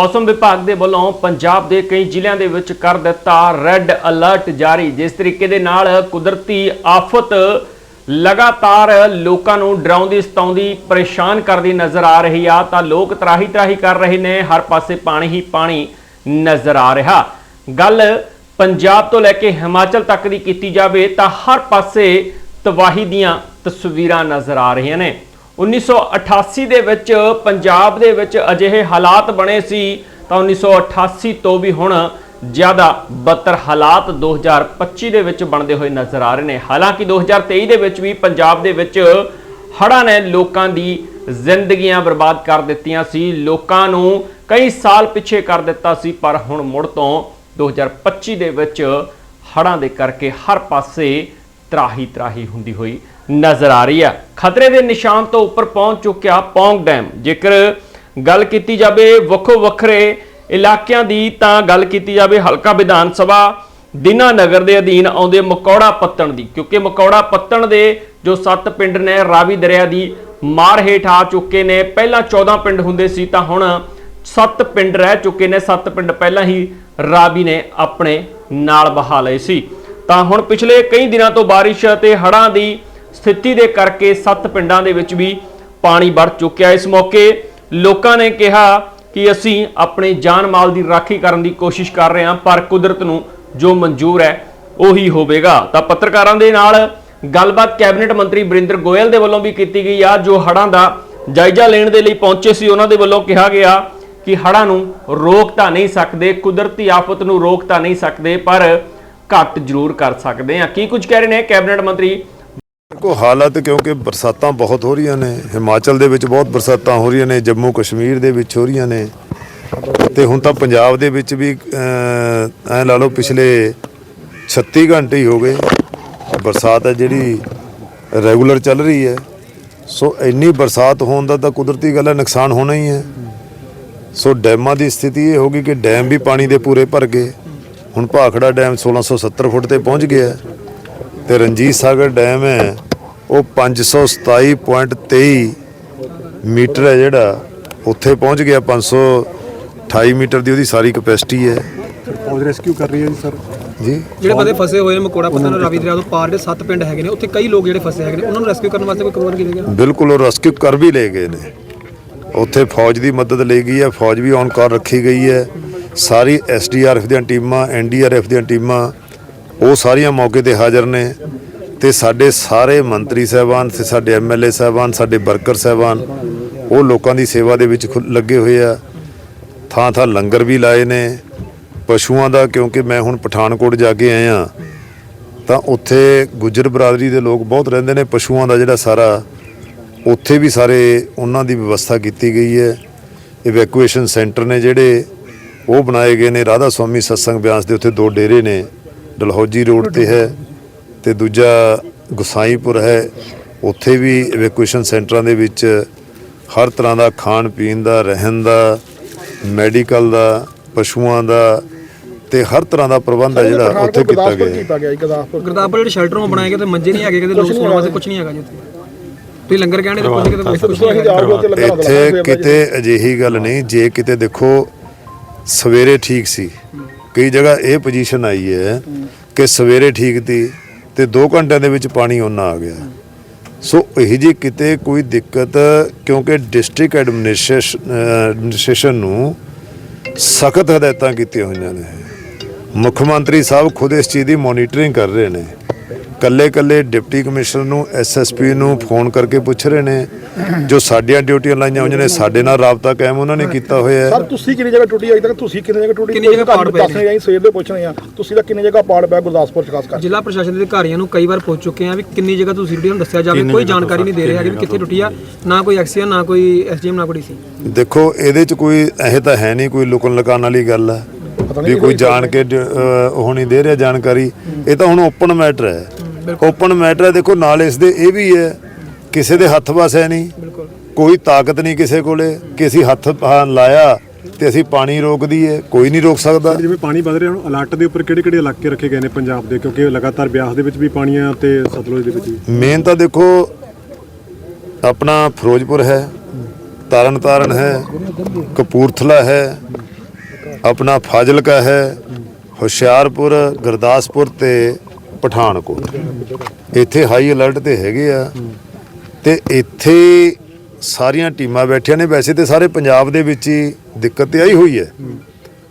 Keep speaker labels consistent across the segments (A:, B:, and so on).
A: ਮੌਸਮ ਵਿਭਾਗ ਦੇ ਵੱਲੋਂ ਪੰਜਾਬ ਦੇ ਕਈ ਜ਼ਿਲ੍ਹਿਆਂ ਦੇ ਵਿੱਚ ਕਰ ਦਿੱਤਾ ਰੈੱਡ ਅਲਰਟ ਜਾਰੀ, ਜਿਸ ਤਰੀਕੇ ਦੇ ਨਾਲ ਕੁਦਰਤੀ ਆਫਤ ਲਗਾਤਾਰ ਲੋਕਾਂ ਨੂੰ ਡਰਾਉਂਦੀ, ਸਤਾਉਂਦੀ, ਪਰੇਸ਼ਾਨ ਕਰਦੀ ਨਜ਼ਰ ਆ ਰਹੀ ਆ। ਤਾਂ ਲੋਕ ਤਰਾਹੀ ਤਰਾਹੀ ਕਰ ਰਹੇ ਨੇ, ਹਰ ਪਾਸੇ ਪਾਣੀ ਹੀ ਪਾਣੀ ਨਜ਼ਰ ਆ ਰਿਹਾ। ਗੱਲ ਪੰਜਾਬ ਤੋਂ ਲੈ ਕੇ ਹਿਮਾਚਲ ਤੱਕ ਦੀ ਕੀਤੀ ਜਾਵੇ ਤਾਂ ਹਰ ਪਾਸੇ ਤਬਾਹੀ ਦੀਆਂ ਤਸਵੀਰਾਂ ਨਜ਼ਰ ਆ ਰਹੀਆਂ ਨੇ। 1988 ਦੇ ਵਿੱਚ ਪੰਜਾਬ ਦੇ ਵਿੱਚ ਅਜਿਹੇ ਹਾਲਾਤ ਬਣੇ ਸੀ, ਤਾਂ 1988 ਤੋਂ ਵੀ ਹੁਣ ਜ਼ਿਆਦਾ ਬਦਤਰ ਹਾਲਾਤ 2025 ਦੇ ਵਿੱਚ ਬਣਦੇ ਹੋਏ ਨਜ਼ਰ ਆ ਰਹੇ ਨੇ। ਹਾਲਾਂਕਿ 2023 ਦੇ ਵਿੱਚ ਵੀ ਪੰਜਾਬ ਦੇ ਵਿੱਚ ਹੜ੍ਹਾਂ ਨੇ ਲੋਕਾਂ ਦੀ ਜ਼ਿੰਦਗੀਆਂ ਬਰਬਾਦ ਕਰ ਦਿੱਤੀਆਂ ਸੀ। ਲੋਕਾਂ ਨੂੰ ਕਈ ਸਾਲ ਪਿੱਛੇ ਕਰ ਦਿੱਤਾ ਸੀ, ਪਰ ਹੁਣ ਮੁੜ ਤੋਂ 2025 ਦੇ ਵਿੱਚ ਹੜ੍ਹਾਂ ਦੇ ਕਰਕੇ ਹਰ ਪਾਸੇ ਤਰਾਹੀ ਤਰਾਹੀ ਹੁੰਦੀ ਹੋਈ ਨਜ਼ਰ ਆ ਰਹੀ ਹੈ। ਖਤਰੇ ਦੇ ਨਿਸ਼ਾਨ ਤੋਂ ਉੱਪਰ ਪਹੁੰਚ ਚੁੱਕਿਆ ਪੌਂਗ ਡੈਮ। ਜੇਕਰ ਗੱਲ ਕੀਤੀ ਜਾਵੇ ਵੱਖੋ ਵੱਖਰੇ ਇਲਾਕਿਆਂ ਦੀ, ਤਾਂ ਗੱਲ ਕੀਤੀ ਜਾਵੇ ਹਲਕਾ ਵਿਧਾਨ ਸਭਾ ਦਿਨਾ ਨਗਰ ਦੇ ਅਧੀਨ ਆਉਂਦੇ ਮਕੌੜਾ ਪੱਤਣ ਦੀ। ਕਿਉਂਕਿ ਮਕੌੜਾ ਪੱਤਣ ਦੇ ਜੋ ਸੱਤ ਪਿੰਡ ਨੇ, ਰਾਵੀ ਦਰਿਆ ਦੀ ਮਾਰ ਹੇਠ ਆ ਚੁੱਕੇ ਨੇ। ਪਹਿਲਾਂ 14 ਪਿੰਡ ਹੁੰਦੇ ਸੀ, ਤਾਂ ਹੁਣ ਸੱਤ ਪਿੰਡ ਰਹਿ ਚੁੱਕੇ ਨੇ। ਸੱਤ ਪਿੰਡ ਪਹਿਲਾਂ ਹੀ ਰਾਵੀ ਨੇ ਆਪਣੇ ਨਾਲ ਬਹਾ ਲਏ ਸੀ। ਤਾਂ ਹੁਣ ਪਿਛਲੇ ਕਈ ਦਿਨਾਂ ਤੋਂ ਬਾਰਿਸ਼ ਅਤੇ ਹੜ੍ਹਾਂ ਦੀ ਸਥਿਤੀ ਦੇ ਕਰਕੇ ਸੱਤ ਪਿੰਡਾਂ ਦੇ ਵਿੱਚ ਵੀ ਪਾਣੀ ਵੜ ਚੁੱਕਿਆ। ਇਸ ਮੌਕੇ ਲੋਕਾਂ ਨੇ ਕਿਹਾ ਕਿ ਅਸੀਂ ਆਪਣੇ ਜਾਨ ਮਾਲ ਦੀ ਰਾਖੀ ਕਰਨ ਦੀ ਕੋਸ਼ਿਸ਼ ਕਰ ਰਹੇ ਹਾਂ, ਪਰ ਕੁਦਰਤ ਨੂੰ ਜੋ ਮਨਜ਼ੂਰ ਹੈ, ਉਹੀ ਹੋਵੇਗਾ। ਤਾਂ ਪੱਤਰਕਾਰਾਂ ਦੇ ਨਾਲ ਗੱਲਬਾਤ ਕੈਬਨਿਟ ਮੰਤਰੀ ਬਰਿੰਦਰ ਗੋਇਲ ਦੇ ਵੱਲੋਂ ਵੀ ਕੀਤੀ ਗਈ ਆ, ਜੋ ਹੜ੍ਹਾਂ ਦਾ ਜਾਇਜ਼ਾ ਲੈਣ ਦੇ ਲਈ ਪਹੁੰਚੇ ਸੀ। ਉਹਨਾਂ ਦੇ ਵੱਲੋਂ ਕਿਹਾ ਗਿਆ ਕਿ ਹੜ੍ਹਾਂ ਨੂੰ ਰੋਕ ਤਾਂ ਨਹੀਂ ਸਕਦੇ, ਕੁਦਰਤੀ ਆਫਤ ਨੂੰ ਰੋਕ ਤਾਂ ਨਹੀਂ ਸਕਦੇ, ਪਰ ਘੱਟ ਜ਼ਰੂਰ ਕਰ ਸਕਦੇ ਆ ਕੀ ਕੁਝ ਕਹਿ ਰਹੇ ਨੇ ਕੈਬਨਿਟ ਮੰਤਰੀ
B: ਦੇਖੋ ਹਾਲਤ ਕਿਉਂਕਿ ਬਰਸਾਤਾਂ ਬਹੁਤ ਹੋ ਰਹੀਆਂ ਨੇ ਹਿਮਾਚਲ ਦੇ ਵਿੱਚ ਬਹੁਤ ਬਰਸਾਤਾਂ ਹੋ ਰਹੀਆਂ ਨੇ ਜੰਮੂ ਕਸ਼ਮੀਰ ਦੇ ਵਿੱਚ ਹੋ ਰਹੀਆਂ ਨੇ ਤੇ ਹੁਣ ਤਾਂ ਪੰਜਾਬ ਦੇ ਵਿੱਚ ਵੀ ਅਹ, ਐਂ ਲਾ ਲਓ ਪਿਛਲੇ 36 ਘੰਟੇ ਹੀ ਹੋ ਗਏ ਬਰਸਾਤ ਹੈ ਜਿਹੜੀ ਰੈਗੂਲਰ ਚੱਲ ਰਹੀ ਹੈ। ਸੋ ਇੰਨੀ ਬਰਸਾਤ ਹੋਣ ਦਾ ਤਾਂ ਕੁਦਰਤੀ ਗੱਲ ਹੈ ਨੁਕਸਾਨ ਹੋਣਾ ਹੀ ਹੈ। ਸੋ ਡੈਮਾਂ ਦੀ ਸਥਿਤੀ ਇਹ ਹੋ ਗਈ ਕਿ ਡੈਮ ਵੀ ਪਾਣੀ ਦੇ ਪੂਰੇ ਭਰ ਗਏ। ਹੁਣ ਭਾਖੜਾ ਡੈਮ 1670 ਫੁੱਟ ਤੇ ਪਹੁੰਚ ਗਿਆ। ਤੇ ਰਣਜੀਤ ਸਾਗਰ ਡੈਮ ਹੈ। ਉਹ 527.23 ਮੀਟਰ ਹੈ ਜਿਹੜਾ। ਉੱਥੇ ਪਹੁੰਚ ਗਿਆ 528 ਮੀਟਰ ਦੀ ਉਹਦੀ ਸਾਰੀ ਕਪੈਸਿਟੀ ਹੈ।
C: ਫੌਜ ਰੈਸਕਿਊ ਕਰ ਰਹੀ ਹੈ ਜੀ ਸਰ।
B: ਜੀ?
D: ਜਿਹੜੇ ਬੰਦੇ ਫਸੇ ਹੋਏ ਨੇ ਮਕੋੜਾ ਪਤਨ ਰਾਵੀ ਦਰਿਆ ਤੋਂ ਪਾਰ ਦੇ ਸੱਤ ਪਿੰਡ ਹੈਗੇ ਨੇ ਉੱਥੇ ਕਈ ਲੋਕ ਜਿਹੜੇ ਫਸੇ ਹੈਗੇ ਨੇ ਉਹਨਾਂ ਨੂੰ ਰੈਸਕਿਊ ਕਰਨ ਵਾਸਤੇ ਕੋਈ ਪ੍ਰਬੰਧ ਕੀਤਾ ਗਿਆ
B: ਬਿਲਕੁਲ ਉਹ ਰੈਸਕਿਊ ਕਰ ਵੀ ਲਏ ਗਏ ਨੇ। ਉੱਥੇ ਫੌਜ ਦੀ ਮਦਦ ਲਈ ਗਈ ਹੈ। ਫੌਜ ਵੀ ਔਨ ਕਾਲ ਰੱਖੀ ਗਈ ਹੈ। ਸਾਰੀ ਐਸਡੀਆਰਐਫ ਦੀਆਂ ਟੀਮਾਂ ਐਨਡੀਆਰਐਫ ਦੀਆਂ ਟੀਮਾਂ ਉਹ ਸਾਰੀਆਂ ਮੌਕੇ ਤੇ ਹਾਜ਼ਰ ਨੇ ਤੇ ਸਾਡੇ ਸਾਰੇ ਮੰਤਰੀ ਸਾਹਿਬਾਨ ਤੇ ਸਾਡੇ ਐਮਐਲਏ ਸਾਹਿਬਾਨ, ਸਾਡੇ ਵਰਕਰ ਸਾਹਿਬਾਨ, ਉਹ ਲੋਕਾਂ ਦੀ ਸੇਵਾ ਦੇ ਵਿੱਚ ਖੁ- ਲੱਗੇ ਹੋਏ ਆ। ਥਾਂ ਥਾਂ ਲੰਗਰ ਵੀ ਲਾਏ ਨੇ। ਪਸ਼ੂਆਂ ਦਾ, ਕਿਉਂਕਿ ਮੈਂ ਹੁਣ ਪਠਾਨਕੋਟ ਜਾ ਕੇ ਆਇਆ ਤਾਂ ਉੱਥੇ ਗੁੱਜਰ ਬਰਾਦਰੀ ਦੇ ਲੋਕ ਬਹੁਤ ਰਹਿੰਦੇ ਨੇ। ਪਸ਼ੂਆਂ ਦਾ ਜਿਹੜਾ ਸਾਰਾ, ਉੱਥੇ ਵੀ ਸਾਰੇ ਉਹਨਾਂ ਦੀ ਵਿਵਸਥਾ ਕੀਤੀ ਗਈ ਹੈ। ਇਵੈਕੂਏਸ਼ਨ ਸੈਂਟਰ ਨੇ ਜਿਹੜੇ, ਉਹ ਬਣਾਏ ਗਏ ਨੇ। ਰਾਧਾ ਸਵਾਮੀ ਸਤਸੰਗ ਬਿਆਸ ਦੇ ਉੱਥੇ ਦੋ ਡੇਰੇ ਨੇ। ਡਲਹੌਜੀ ਰੋਡ ਤੇ ਹੈ ਤੇ ਦੂਜਾ ਗੁਸਾਈਪੁਰ ਹੈ। ਉੱਥੇ ਵੀ ਇਵੈਕੂਏਸ਼ਨ ਸੈਂਟਰਾਂ ਦੇ ਵਿੱਚ ਹਰ ਤਰ੍ਹਾਂ ਦਾ ਖਾਣ ਪੀਣ ਦਾ ਰਹਿਣ ਦਾ ਮੈਡੀਕਲ ਦਾ ਪਸ਼ੂਆਂ ਦਾ ਤੇ ਹਰ ਤਰ੍ਹਾਂ ਦਾ ਪ੍ਰਬੰਧ ਹੈ ਜਿਹੜਾ ਉੱਥੇ ਕੀਤਾ ਗਿਆ ਹੈ।
C: ਕੀਤਾ ਗਿਆ
D: ਜਿਹੜੇ ਸ਼ੈਲਟਰ ਉਹ ਬਣਾਏ ਗਏ ਤੇ ਮੰਜੇ ਨਹੀਂ ਹੈਗੇ ਕਿਤੇ ਲੋਕ ਸੌਣ ਵਾਸਤੇ ਕੁਝ ਨਹੀਂ ਹੈਗਾ ਜੀ ਉੱਥੇ। ਤੁਸੀਂ ਲੰਗਰ ਕਹਿੰਦੇ ਤੇ ਕੁਝ ਕਿਤੇ ਕੁਝ ਨਹੀਂ
B: ਇੱਥੇ ਕਿਤੇ ਅਜਿਹੀ ਗੱਲ ਨਹੀਂ ਜੇ ਕਿਤੇ ਦੇਖੋ ਸਵੇਰੇ ਠੀਕ ਸੀ ਕਈ ਜਗ੍ਹਾ ਇਹ ਪੋਜੀਸ਼ਨ ਆਈ ਹੈ ਕਿ ਸਵੇਰੇ ਠੀਕ ਤੀ ਤੇ 2 ਘੰਟਿਆਂ ਦੇ ਵਿੱਚ ਪਾਣੀ ਉਹਨਾਂ ਆ ਗਿਆ। ਸੋ ਇਹ ਜੀ ਕਿਤੇ ਕੋਈ ਦਿੱਕਤ, ਕਿਉਂਕਿ ਡਿਸਟ੍ਰਿਕਟ ਐਡਮਿਨਿਸਟ੍ਰੇਸ਼ਨ ਨੂੰ ਸਖਤ ਹਦਾਇਤਾਂ ਕੀਤੀਆਂ ਹੋਈਆਂ ਨੇ। ਮੁੱਖ ਮੰਤਰੀ ਸਾਹਿਬ ਖੁਦ ਇਸ ਚੀਜ਼ ਦੀ ਮੋਨੀਟਰਿੰਗ ਕਰ ਰਹੇ ਨੇ। ਕੱਲੇ ਕੱਲੇ ਡਿਪਟੀ ਕਮਿਸ਼ਨਰ ਨੂੰ ਐਸਐਸਪੀ ਨੂੰ ਫੋਨ ਕਰਕੇ ਪੁੱਛ ਰਹੇ ਨੇ। ਜੋ ਸਾਡੀਆਂ ਡਿਊਟੀਆਂ ਲਾਈਆਂ ਹੋਈਆਂ ਨੇ ਸਾਡੇ ਨਾਲ ਰਾਬਤਾ ਕਾਇਮ ਉਹਨਾਂ ਨੇ ਕੀਤਾ ਹੋਇਆ ਹੈ।
C: ਸਰ ਤੁਸੀਂ ਕਿੰਨੀ ਜਗ੍ਹਾ ਟੁੱਟੀ ਅਜੇ ਤੱਕ? ਤੁਸੀਂ ਕਿੰਨੀ ਜਗ੍ਹਾ ਟੁੱਟੀ?
D: ਕਿੰਨੀ ਜਗ੍ਹਾ ਪਾੜ ਪਏ
C: ਆਈ ਸਵੇਰ ਦੇ ਪੁੱਛ ਰਹੇ ਆ। ਤੁਸੀਂ ਤਾਂ ਕਿੰਨੀ ਜਗ੍ਹਾ ਪਾੜ ਪਿਆ ਗੁਰਦਾਸਪੁਰ ਚ ਖਾਸ ਕਰ।
D: ਜ਼ਿਲ੍ਹਾ ਪ੍ਰਸ਼ਾਸਨ ਦੇ ਅਧਿਕਾਰੀਆਂ ਨੂੰ ਕਈ ਵਾਰ ਪੁੱਛ ਚੁੱਕੇ ਆ ਵੀ ਕਿੰਨੀ ਜਗ੍ਹਾ ਤੁਸੀਂ ਟੁੱਟੀ ਹੁਣ ਦੱਸਿਆ ਜਾਵੇ ਕੋਈ ਜਾਣਕਾਰੀ ਨਹੀਂ ਦੇ ਰਿਹਾ ਕਿ ਕਿੱਥੇ ਟੁੱਟੀ ਆ। ਨਾ ਕੋਈ ਐਕਸੀਅਨ ਨਾ ਕੋਈ ਐਸਡੀਐਮ ਨਾ ਕੋਈ ਡੀਸੀ
B: ਦੇਖੋ ਇਹਦੇ ਚ ਕੋਈ ਇਹ ਤਾਂ ਹੈ ਨਹੀਂ ਕੋਈ ਲੁਕਣ ਲਕਾਣ ਵਾਲੀ ਗੱਲ ਹੈ ਵੀ ਕੋਈ ਜਾਣ ਕੇ ਉਹ ਨਹੀਂ ਦੇ ਰਿਹਾ ਜਾਣਕਾਰੀ। ਇਹ ਤਾਂ ਹੁਣ ਓਪਨ ਮੈਟਰ ਹੈ। ਓਪਨ ਮੈਟਰ ਹੈ ਦੇਖੋ ਨਾਲ ਇਸ ਦੇ ਇਹ ਵੀ ਹੈ ਕਿਸੇ ਦੇ ਹੱਥ ਵਸ ਹੈ ਨਹੀਂ।
D: ਬਿਲਕੁਲ।
B: ਕੋਈ ਤਾਕਤ ਨਹੀਂ ਕਿਸੇ ਕੋਲੇ ਕਿ ਅਸੀਂ ਹੱਥ ਲਾਇਆ ਤੇ ਅਸੀਂ ਪਾਣੀ ਰੋਕ ਦਈਏ ਕੋਈ ਨਹੀਂ ਰੋਕ ਸਕਦਾ।
C: ਜਿਵੇਂ ਪਾਣੀ ਵਧ ਰਿਹਾ ਹੁਣ ਅਲਰਟ ਦੇ ਉੱਪਰ ਕਿਹੜੇ ਕਿਹੜੇ ਇਲਾਕੇ ਰੱਖੇ ਗਏ ਨੇ ਪੰਜਾਬ ਦੇ? ਕਿਉਂਕਿ ਲਗਾਤਾਰ ਬਿਆਸ ਦੇ ਵਿੱਚ ਵੀ ਪਾਣੀ ਆ ਤੇ ਸਤਲੁਜ ਦੇ ਵਿੱਚ ਵੀ।
B: ਮੇਨ ਤਾਂ ਦੇਖੋ ਆਪਣਾ ਫਿਰੋਜ਼ਪੁਰ ਹੈ ਤਰਨਤਾਰਨ ਹੈ ਕਪੂਰਥਲਾ ਹੈ ਆਪਣਾ ਫਾਜ਼ਿਲਕਾ ਹੈ ਹੁਸ਼ਿਆਰਪੁਰ ਗੁਰਦਾਸਪੁਰ ਤੇ ਪਠਾਨਕੋਟ। ਇੱਥੇ ਹਾਈ ਅਲਰਟ ਤੇ ਹੈਗੇ ਆ। ਤੇ ਇੱਥੇ ਸਾਰੀਆਂ ਟੀਮਾਂ ਬੈਠੀਆਂ ਨੇ। ਵੈਸੇ ਤੇ ਸਾਰੇ ਪੰਜਾਬ ਦੇ ਵਿੱਚ ਹੀ ਦਿੱਕਤ ਤੇ ਆਈ ਹੋਈ ਹੈ।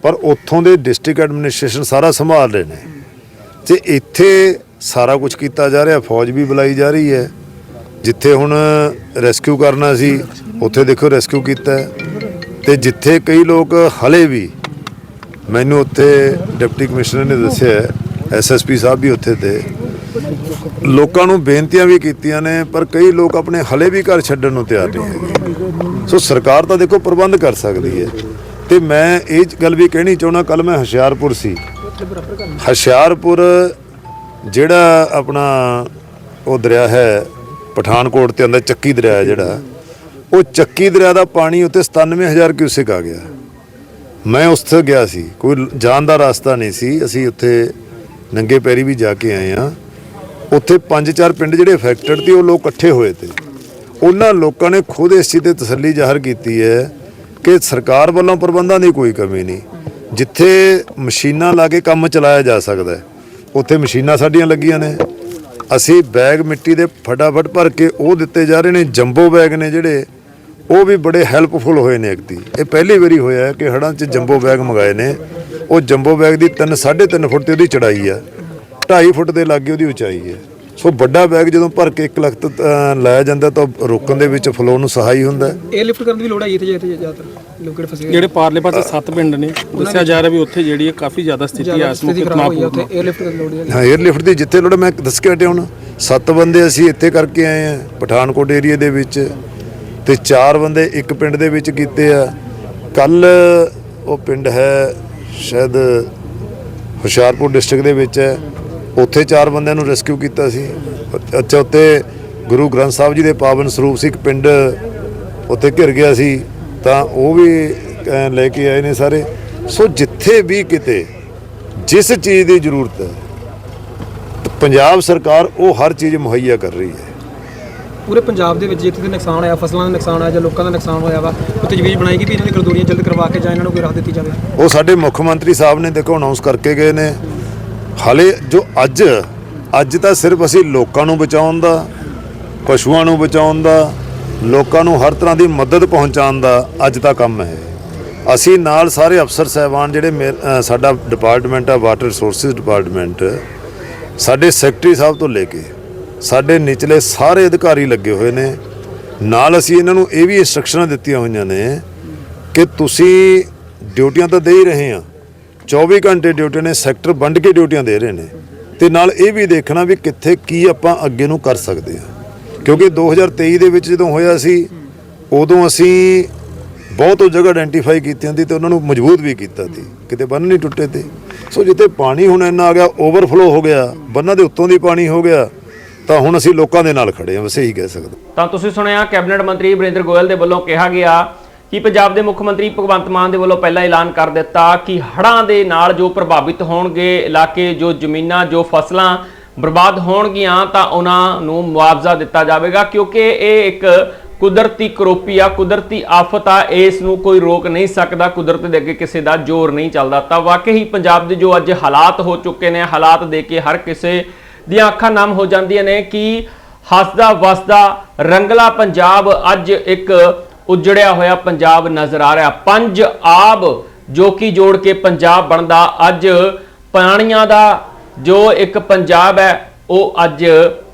B: ਪਰ ਉੱਥੋਂ ਦੇ ਡਿਸਟ੍ਰਿਕਟ ਐਡਮਿਨਿਸਟ੍ਰੇਸ਼ਨ ਸਾਰਾ ਸੰਭਾਲ ਰਹੇ ਨੇ। ਤੇ ਇੱਥੇ ਸਾਰਾ ਕੁਝ ਕੀਤਾ ਜਾ ਰਿਹਾ। ਫੌਜ ਵੀ ਬੁਲਾਈ ਜਾ ਰਹੀ ਹੈ। ਜਿੱਥੇ ਹੁਣ ਰੈਸਕਿਊ ਕਰਨਾ ਸੀ, ਉੱਥੇ ਦੇਖੋ ਰੈਸਕਿਊ ਕੀਤਾ ਹੈ। ਤੇ ਜਿੱਥੇ ਕਈ ਲੋਕ ਹਲੇ ਵੀ, ਮੈਨੂੰ ਉੱਥੇ ਡਿਪਟੀ ਕਮਿਸ਼ਨਰ ਨੇ ਦੱਸਿਆ ਐਸਐਸਪੀ ਸਾਹਿਬ ਵੀ ਉੱਥੇ ਤੇ ਲੋਕਾਂ ਨੂੰ ਬੇਨਤੀਆਂ ਵੀ ਕੀਤੀਆਂ ਨੇ, ਪਰ ਕਈ ਲੋਕ ਆਪਣੇ ਹਲੇ ਵੀ ਘਰ ਛੱਡਣ ਨੂੰ ਤਿਆਰ ਨਹੀਂ ਹੈਗੇ। ਸੋ ਸਰਕਾਰ ਤਾਂ ਦੇਖੋ ਪ੍ਰਬੰਧ ਕਰ ਸਕਦੀ ਹੈ। ਤੇ ਮੈਂ ਇਹ ਗੱਲ ਵੀ ਕਹਿਣੀ ਚਾਹੁੰਦਾ ਕੱਲ ਮੈਂ ਹੁਸ਼ਿਆਰਪੁਰ ਸੀ। ਹੁਸ਼ਿਆਰਪੁਰ ਜਿਹੜਾ ਆਪਣਾ ਉਹ ਦਰਿਆ ਹੈ, ਪਠਾਨਕੋਟ ਤੇ ਆਉਂਦਾ ਚੱਕੀ ਦਰਿਆ ਜਿਹੜਾ, ਉਹ ਚੱਕੀ ਦਰਿਆ ਦਾ ਪਾਣੀ ਉੱਤੇ 97000 ਕਿਊਸਿਕ ਆ ਗਿਆ। ਮੈਂ ਉੱਥੇ ਗਿਆ ਸੀ, ਕੋਈ ਜਾਣ ਦਾ ਰਸਤਾ ਨਹੀਂ ਸੀ। ਅਸੀਂ ਉੱਥੇ ਨੰਗੇ ਪੈਰੀ ਵੀ ਜਾ ਕੇ ਆਏ ਆ। ਉੱਥੇ ਪੰਜ ਚਾਰ ਪਿੰਡ ਜਿਹੜੇ ਅਫੈਕਟਡ ਤੇ ਉਹ ਲੋਕ ਇਕੱਠੇ ਹੋਏ ਤੇ। ਉਹਨਾਂ ਲੋਕਾਂ ਨੇ ਖੁਦ ਇਸ ਚੀਜ਼ ਤੇ ਤਸੱਲੀ ਜ਼ਾਹਰ ਕੀਤੀ ਹੈ ਕਿ ਸਰਕਾਰ ਵੱਲੋਂ ਪ੍ਰਬੰਧਾਂ ਦੀ ਕੋਈ ਕਮੀ ਨਹੀਂ। ਜਿੱਥੇ ਮਸ਼ੀਨਾਂ ਲਾ ਕੇ ਕੰਮ ਚਲਾਇਆ ਜਾ ਸਕਦਾ ਉੱਥੇ ਮਸ਼ੀਨਾਂ ਸਾਡੀਆਂ ਲੱਗੀਆਂ ਨੇ। ਅਸੀਂ ਬੈਗ ਮਿੱਟੀ ਦੇ ਫਟਾਫਟ ਭਰ ਕੇ ਉਹ ਦਿੱਤੇ ਜਾ ਰਹੇ ਨੇ, ਜੰਬੋ ਬੈਗ ਨੇ ਜਿਹੜੇ, ਉਹ ਵੀ ਬੜੇ ਹੈਲਪਫੁਲ ਹੋਏ ਨੇ ਇੱਕ ਦੀ। ਇਹ ਪਹਿਲੀ ਵਾਰੀ ਹੋਇਆ ਕਿ ਹੜਾਂ 'ਚ ਜੰਬੋ ਬੈਗ ਮੰਗਾਏ ਨੇ। ਉਹ ਜੰਬੋ ਬੈਗ ਦੀ 3 3.5 ਫੁੱਟ ਤੇ ਉਹਦੀ ਚੜਾਈ ਆ। 2.5 ਫੁੱਟ ਦੇ ਲਾਗੇ ਉਹਦੀ ਉਚਾਈ ਹੈ ਸੋ ਵੱਡਾ ਬੈਗ ਜਦੋਂ ਭਰ ਕੇ 1 ਲੱਖ ਲਾਇਆ ਜਾਂਦਾ ਤਾਂ ਰੋਕਣ ਦੇ ਵਿੱਚ ਫਲੋ ਨੂੰ ਸਹਾਈ ਹੁੰਦਾ।
D: ਇਹ ਲਿਫਟ ਕਰਨ ਦੀ ਲੋੜ ਹੈ ਇੱਥੇ ਇੱਥੇ ਜ਼ਿਆਦਾਤਰ ਲੋਕ ਫਸੇ
E: ਜਿਹੜੇ ਪਾਰਲੇ ਪਾਸੇ ਸੱਤ ਪਿੰਡ ਨੇ ਦੱਸਿਆ ਜਾ ਰਿਹਾ ਵੀ ਉੱਥੇ ਜਿਹੜੀ ਹੈ ਕਾਫੀ ਜ਼ਿਆਦਾ ਸਥਿਤੀ
D: ਆ ਇਸ ਮੌਕੇ ਤਨਾਪੂਰ ਉੱਥੇ 에ਅਰ ਲਿਫਟ ਦੀ ਲੋੜ ਹੈ
B: ਹਾਂ 에ਅਰ ਲਿਫਟ ਦੀ ਜਿੱਥੇ ਲੋੜ ਮੈਂ ਦੱਸ ਕੇ ਹਟਿਆ ਹੁਣ। ਸੱਤ ਬੰਦੇ ਅਸੀਂ ਇੱਥੇ ਕਰਕੇ ਆਏ ਆ ਪਠਾਨਕੋਟ ਏਰੀਆ ਦੇ ਵਿੱਚ। ਤੇ ਚਾਰ ਬੰਦੇ ਇੱਕ ਪਿੰਡ ਦੇ ਵਿੱਚ ਕੀਤੇ ਆ। ਕੱਲ ਉਹ ਪਿੰਡ ਹੈ ਸ਼ਾਇਦ ਹੁਸ਼ਿਆਰਪੁਰ ਡਿਸਟ੍ਰਿਕਟ ਦੇ ਵਿੱਚ ਹੈ। ਉੱਥੇ ਚਾਰ ਬੰਦਿਆਂ ਨੂੰ ਰੈਸਕਿਊ ਕੀਤਾ ਸੀ। ਅੱਛਾ ਉੱਤੇ ਗੁਰੂ ਗ੍ਰੰਥ ਸਾਹਿਬ ਜੀ ਦੇ ਪਾਵਨ ਸਰੂਪ ਸੀ। ਇੱਕ ਪਿੰਡ ਉੱਥੇ ਘਿਰ ਗਿਆ ਸੀ। ਤਾਂ ਉਹ ਵੀ ਲੈ ਕੇ ਆਏ ਨੇ ਸਾਰੇ। ਸੋ ਜਿੱਥੇ ਵੀ ਕਿਤੇ, ਜਿਸ ਚੀਜ਼ ਦੀ ਜ਼ਰੂਰਤ ਹੈ, ਪੰਜਾਬ ਸਰਕਾਰ ਉਹ ਹਰ ਚੀਜ਼ ਮੁਹੱਈਆ ਕਰ ਰਹੀ ਹੈ।
D: ਪੂਰੇ ਪੰਜਾਬ ਦੇ ਵਿੱਚ ਜਿੱਥੇ ਤੇ ਨੁਕਸਾਨ ਹੋਇਆ, ਫਸਲਾਂ ਦਾ ਨੁਕਸਾਨ ਹੋਇਆ ਜਾਂ ਲੋਕਾਂ ਦਾ ਨੁਕਸਾਨ ਹੋਇਆ ਵਾ ਉੱਥੇ ਤਜਵੀਜ਼ ਬਣਾਈ ਵੀ ਇਹਨਾਂ ਦੀ ਗਰਦੌਰੀਆਂ ਜਲਦ ਕਰਵਾ ਕੇ ਜਾਂ ਇਹਨਾਂ ਨੂੰ ਕੋਈ ਰਾਹ ਦਿੱਤੀ ਜਾਵੇ?
B: ਉਹ ਸਾਡੇ ਮੁੱਖ ਮੰਤਰੀ ਸਾਹਿਬ ਨੇ ਦੇਖੋ ਅਨਾਉਂਸ ਕਰਕੇ ਗਏ ਨੇ। ਹਾਲੇ ਜੋ ਅੱਜ ਅੱਜ ਤਾਂ ਸਿਰਫ ਅਸੀਂ ਲੋਕਾਂ ਨੂੰ ਬਚਾਉਣ ਦਾ, ਪਸ਼ੂਆਂ ਨੂੰ ਬਚਾਉਣ ਦਾ, ਲੋਕਾਂ ਨੂੰ ਹਰ ਤਰ੍ਹਾਂ ਦੀ ਮਦਦ ਪਹੁੰਚਾਉਣ ਦਾ ਅੱਜ ਦਾ ਕੰਮ ਹੈ। ਅਸੀਂ ਨਾਲ ਸਾਰੇ ਅਫਸਰ ਸਹਿਬਾਨ ਜਿਹੜੇ ਮੇ- ਸਾਡਾ ਡਿਪਾਰਟਮੈਂਟ ਆ ਵਾਟਰ ਰਿਸੋਰਸਿਸ ਡਿਪਾਰਟਮੈਂਟ ਸਾਡੇ ਸੈਕਟਰੀ ਸਾਹਿਬ ਤੋਂ ਲੈ ਕੇ ਸਾਡੇ ਨਿਚਲੇ ਸਾਰੇ ਅਧਿਕਾਰੀ ਲੱਗੇ ਹੋਏ ਨੇ। ਨਾਲ ਅਸੀਂ ਇਹਨਾਂ ਨੂੰ ਇਹ ਵੀ ਇੰਸਟਰਕਸ਼ਨਾਂ ਦਿੱਤੀਆਂ ਹੋਈਆਂ ਨੇ ਕਿ ਤੁਸੀਂ ਡਿਊਟੀਆਂ ਤਾਂ ਦੇ ਹੀ ਰਹੇ ਆ। 24 ਘੰਟੇ ਡਿਊਟੀ ਨੇ, ਸੈਕਟਰ ਵੰਡ ਕੇ ਡਿਊਟੀਆਂ ਦੇ ਰਹੇ ਨੇ। ਤੇ ਨਾਲ ਇਹ ਵੀ ਦੇਖਣਾ ਵੀ ਕਿੱਥੇ ਕੀ ਆਪਾਂ ਅੱਗੇ ਨੂੰ ਕਰ ਸਕਦੇ ਆ। ਕਿਉਂਕਿ 2023 ਦੇ ਵਿੱਚ ਜਦੋਂ ਹੋਇਆ ਸੀ, ਉਦੋਂ ਅਸੀਂ ਬਹੁਤ ਉਹ ਜਗ੍ਹਾ ਆਇਡੈਂਟੀਫਾਈ ਕੀਤੀਆਂ ਸੀ ਤੇ ਉਹਨਾਂ ਨੂੰ ਮਜ਼ਬੂਤ ਵੀ ਕੀਤਾ ਸੀ। ਕਿਤੇ ਬੰਨ ਨਹੀਂ ਟੁੱਟੇ ਤੇ। ਸੋ ਜਿੱਥੇ ਪਾਣੀ ਹੁਣ ਇੰਨਾ ਆ ਗਿਆ ਓਵਰਫਲੋ ਹੋ ਗਿਆ, ਬੰਨਾਂ ਦੇ ਉੱਤੋਂ ਦੀ ਪਾਣੀ ਹੋ ਗਿਆ ਤਾਂ ਹੁਣ ਅਸੀਂ ਲੋਕਾਂ ਦੇ ਨਾਲ ਖੜੇ ਹਾਂ ਬਸ ਇਹੀ ਕਹਿ ਸਕਦਾ।
A: ਤਾਂ ਤੁਸੀਂ ਸੁਣਿਆ, ਕੈਬਨਿਟ ਮੰਤਰੀ ਬਰਿੰਦਰ ਗੋਇਲ ਦੇ ਵੱਲੋਂ ਕਿਹਾ ਗਿਆ ਕਿ ਪੰਜਾਬ ਦੇ ਮੁੱਖ ਮੰਤਰੀ ਭਗਵੰਤ ਮਾਨ ਦੇ ਵੱਲੋਂ ਪਹਿਲਾਂ ਐਲਾਨ ਕਰ ਦਿੱਤਾ ਕਿ ਹੜ੍ਹਾਂ ਦੇ ਨਾਲ ਜੋ ਪ੍ਰਭਾਵਿਤ ਹੋਣਗੇ, ਇਲਾਕੇ, ਜੋ ਜ਼ਮੀਨਾਂ, ਜੋ ਫਸਲਾਂ ਬਰਬਾਦ ਹੋਣਗੀਆਂ, ਤਾਂ ਉਹਨਾਂ ਨੂੰ ਮੁਆਵਜ਼ਾ ਦਿੱਤਾ ਜਾਵੇਗਾ, ਕਿਉਂਕਿ ਇਹ ਇੱਕ ਕੁਦਰਤੀ ਕਰੋਪੀ ਆ, ਕੁਦਰਤੀ ਆਫਤ ਆ, ਇਸ ਨੂੰ ਕੋਈ ਰੋਕ ਨਹੀਂ ਸਕਦਾ, ਕੁਦਰਤ ਦੇ ਅੱਗੇ ਕਿਸੇ ਦਾ ਜ਼ੋਰ ਨਹੀਂ ਚੱਲਦਾ। ਤਾਂ ਵਾਕਈ ਪੰਜਾਬ ਦੇ ਜੋ ਅੱਜ ਹਾਲਾਤ ਹੋ ਚੁੱਕੇ ਨੇ, ਹਾਲਾਤ ਦੇ ਕੇ ਹਰ ਕਿਸੇ ਦੀਆਂ ਅੱਖਾਂ ਨਮ ਹੋ ਜਾਂਦੀਆਂ ਨੇ ਕਿ ਹੱਸਦਾ ਵਸਦਾ ਰੰਗਲਾ ਪੰਜਾਬ ਅੱਜ ਇੱਕ ਉਜੜਿਆ ਹੋਇਆ ਪੰਜਾਬ ਨਜ਼ਰ ਆ ਰਿਹਾ। ਪੰਜ ਆਬ ਜੋ ਕਿ ਜੋੜ ਕੇ ਪੰਜਾਬ ਬਣਦਾ, ਅੱਜ ਪਾਣੀਆਂ ਦਾ ਜੋ ਇੱਕ ਪੰਜਾਬ ਹੈ, ਉਹ ਅੱਜ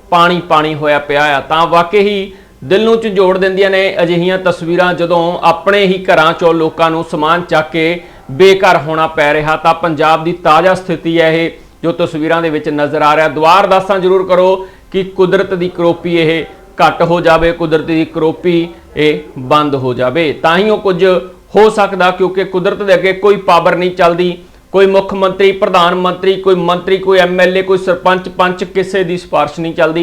A: ਪਾਣੀ ਪਾਣੀ ਹੋਇਆ ਪਿਆ ਆ। ਤਾਂ ਵਾਕਈ ਹੀ ਦਿਲ ਨੂੰ ਝੰਜੋੜ ਦਿੰਦੀਆਂ ਨੇ ਅਜਿਹੀਆਂ ਤਸਵੀਰਾਂ ਜਦੋਂ ਆਪਣੇ ਹੀ ਘਰਾਂ ਚੋਂ ਲੋਕਾਂ ਨੂੰ ਸਮਾਨ ਚੱਕ ਕੇ ਬੇਘਰ ਹੋਣਾ ਪੈ ਰਿਹਾ, ਤਾਂ ਪੰਜਾਬ ਦੀ ਤਾਜ਼ਾ ਸਥਿਤੀ ਹੈ ਇਹ। ਜੋ ਤਸਵੀਰਾਂ ਦੇ ਵਿੱਚ ਨਜ਼ਰ ਆ ਰਿਹਾ, ਦੁਆਰ ਦਾਸਾਂ ਜ਼ਰੂਰ ਕਰੋ ਕਿ ਕੁਦਰਤ ਦੀ ਕਰੋਪੀ ਇਹ ਘੱਟ ਹੋ ਜਾਵੇ, ਕੁਦਰਤ ਦੀ ਕਰੋਪੀ ਇਹ ਬੰਦ ਹੋ ਜਾਵੇ। ਤਾਂ ਹੀ ਉਹ ਕੁਝ ਹੋ ਸਕਦਾ ਕਿਉਂਕਿ ਕੁਦਰਤ ਦੇ ਅੱਗੇ ਕੋਈ ਪਾਵਰ ਨਹੀਂ ਚੱਲਦੀ। ਕੋਈ ਮੁੱਖ ਮੰਤਰੀ, ਪ੍ਰਧਾਨ ਮੰਤਰੀ, ਕੋਈ ਮੰਤਰੀ, ਕੋਈ ਐਮਐਲਏ ਕੋਈ ਸਰਪੰਚ, ਪੰਚ ਕਿਸੇ ਦੀ ਸਿਫਾਰਿਸ਼ ਨਹੀਂ ਚੱਲਦੀ।